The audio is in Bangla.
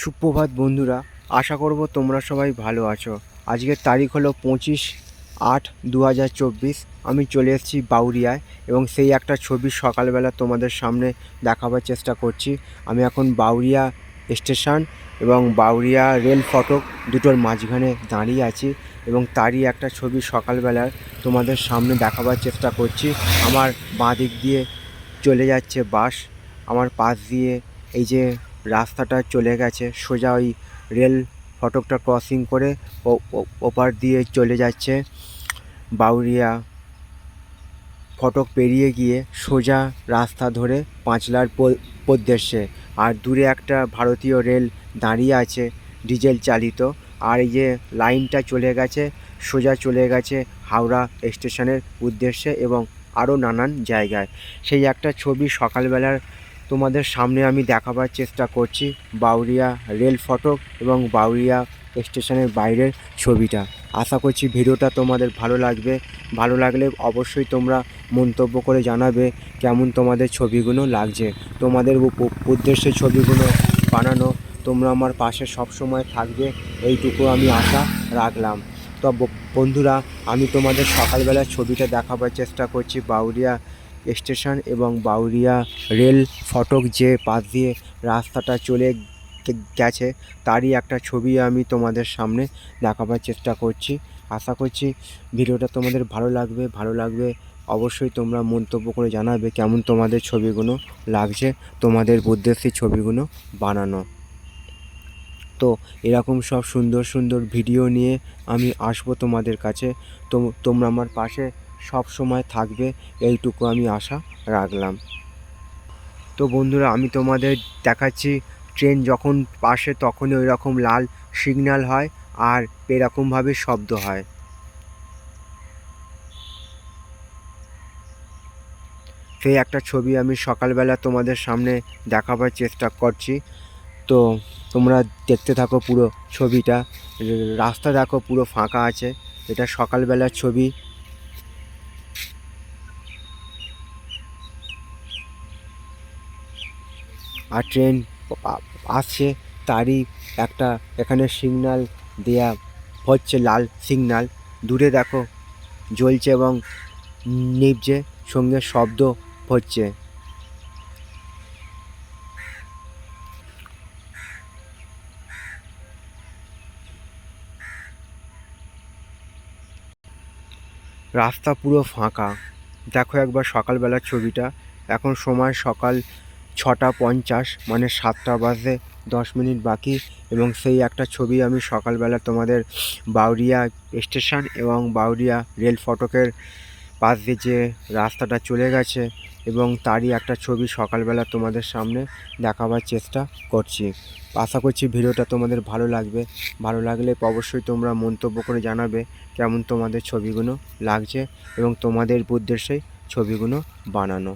সুপ্রভাত বন্ধুরা, আশা করব তোমরা সবাই ভালো আছো। আজকের তারিখ হলো পঁচিশ আট দু আমি চলে এসেছি বাউরিয়ায় এবং সেই একটা ছবি সকালবেলা তোমাদের সামনে দেখাবার চেষ্টা করছি। আমি এখন বাউরিয়া স্টেশন এবং বাউরিয়া রেল ফটক দুটোর মাঝখানে দাঁড়িয়ে আছি এবং তারই একটা ছবি সকালবেলার তোমাদের সামনে দেখাবার চেষ্টা করছি। আমার বাঁ দিক দিয়ে চলে যাচ্ছে বাস, আমার পাশ দিয়ে এই যে রাস্তাটা চলে গেছে। সোজা ওই রেল ফটকটা ক্রসিং করে ওপার দিয়ে চলে যাচ্ছে। বাউরিয়া ফটক পেরিয়ে গিয়ে সোজা রাস্তা ধরে পাঁচলার প- উদ্দেশ্যে আর দূরে একটা ভারতীয় রেল দাঁড়িয়ে আছে, ডিজেল চালিত। আর এই যে লাইনটা চলে গেছে, সোজা চলে গেছে হাওড়া স্টেশনের উদ্দেশ্যে এবং আরও নানান জায়গায়। সেই একটা ছবি সকালবেলার তোমাদের সামনে আমি দেখাবার চেষ্টা করছি বাউরিয়া রেল ফটক এবং বাউরিয়া স্টেশনের বাইরের ছবিটা। আশা করছি ভিডিওটা তোমাদের ভালো লাগবে। ভালো লাগলে অবশ্যই তোমরা মন্তব্য করে জানাবে কেমন তোমাদের ছবিগুলো লাগছে। তোমাদের উদ্দেশ্যে ছবিগুলো বানানো তোমরা আমার পাশে সব সময় থাকবে। এইটুকু আমি আশা রাখলাম। তো বন্ধুরা, আমি তোমাদের সকালবেলার ছবিটা দেখাবার চেষ্টা করছি বাউরিয়া স্টেশন এবং বাউরিয়া রেল ফটক যে পাশ দিয়ে রাস্তাটা চলে গেছে, তারই একটা ছবি আমি তোমাদের সামনে দেখাবার চেষ্টা করছি। আশা করছি ভিডিওটা তোমাদের ভালো লাগবে। ভালো লাগবে অবশ্যই তোমরা মন্তব্য করে জানাবে কেমন তোমাদের ছবিগুলো লাগছে, তোমাদের উদ্দেশ্যে ছবিগুলো বানানো। তো এরকম সব সুন্দর সুন্দর ভিডিও নিয়ে আমি আসব তোমাদের কাছে। তোমরা আমার পাশে সব সময় থাকবে, এইটুকু আমি আশা রাখলাম। তো বন্ধুরা, আমি তোমাদের দেখাচ্ছি, ট্রেন যখন পাশে তখনই ওই রকম লাল সিগন্যাল হয় আর এরকমভাবে শব্দ হয়। সেই একটা ছবি আমি সকালবেলা তোমাদের সামনে দেখাবার চেষ্টা করছি। তো তোমরা দেখতে থাকো পুরো ছবিটা, রাস্তা দেখো পুরো ফাঁকা আছে। এটা সকালবেলার ছবি আর ট্রেন আসছে, তারই একটা এখানে সিগনাল দেয়া হচ্ছে, লাল সিগনাল দূরে দেখো, জ্বলছে এবং নিভছে, সঙ্গে শব্দ হচ্ছে। রাস্তা পুরো ফাঁকা। দেখো একবার সকালবেলার ছবিটা। এখন সময় সকাল ছটা পঞ্চাশ মানে সাতটা বাজে, দশ মিনিট বাকি এবং সেই একটা ছবি আমি সকালবেলা তোমাদের বাউরিয়া স্টেশন এবং বাউরিয়া রেল ফটকের পাশ দিয়ে যে রাস্তাটা চলে গেছে এবং তারই একটা ছবি সকালবেলা তোমাদের সামনে দেখাবার চেষ্টা করছি। আশা করছি ভিডিওটা তোমাদের ভালো লাগবে। ভালো লাগলে অবশ্যই তোমরা মন্তব্য করে জানাবে কেমন তোমাদের ছবিগুলো লাগছে এবং তোমাদের উদ্দেশ্যেই ছবিগুলো বানানো।